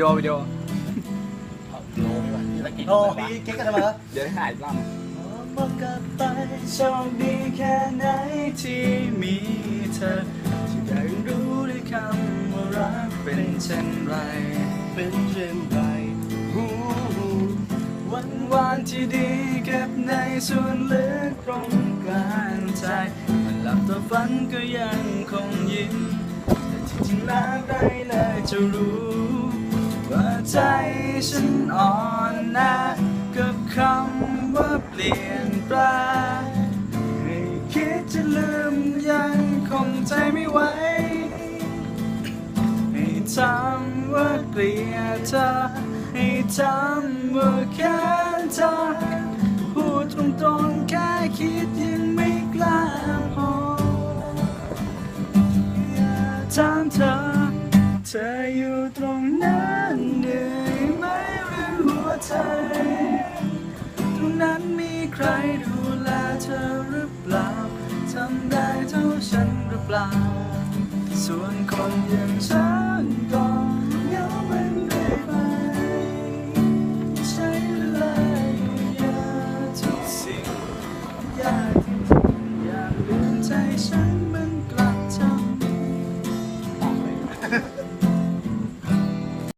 วิดีโอวิดีโอโลดีกว่านี่ละกี่โอ้พี่เก๊กกันทำไมวะเดี๋ยวให้หายรอบบอกกับไปโชคดีแค่ไหนที่มีเธอที่ได้รู้ด้วยคำว่ารักเป็นเช่นไร เป็นเช่นไรหูวันวานที่ดีเก็บในส่วนลึกตรงกลางใจมันหลับตาฝันก็ยังคงยิ้มแต่ที่จริงแล้วได้เลยจะรู้ ว่าใจฉันอ่อนนะกับคำว่าเปลี่ยนแปลงให้คิดจะลืมยังคงใจไม่ไหวให้จำว่าเกลียดเธอให้จำว่าแค้นเธอพูดตรงๆแค่คิดยังไม่กล้าพออยากถามเธอ ธออยู่ตรงนั้นเหนื่อยไหมหรือหัวใจ ตรงนั้นมีใครดูแลเธอหรือเปล่าทำได้เท่าฉันหรือเปล่า ส่วนคนอย่างฉันก็เหงาเป็นเรื่ไปใช้เวลาเยอะทุกสิ่งยากจริงๆอยากลืใจฉันมันกลับทำ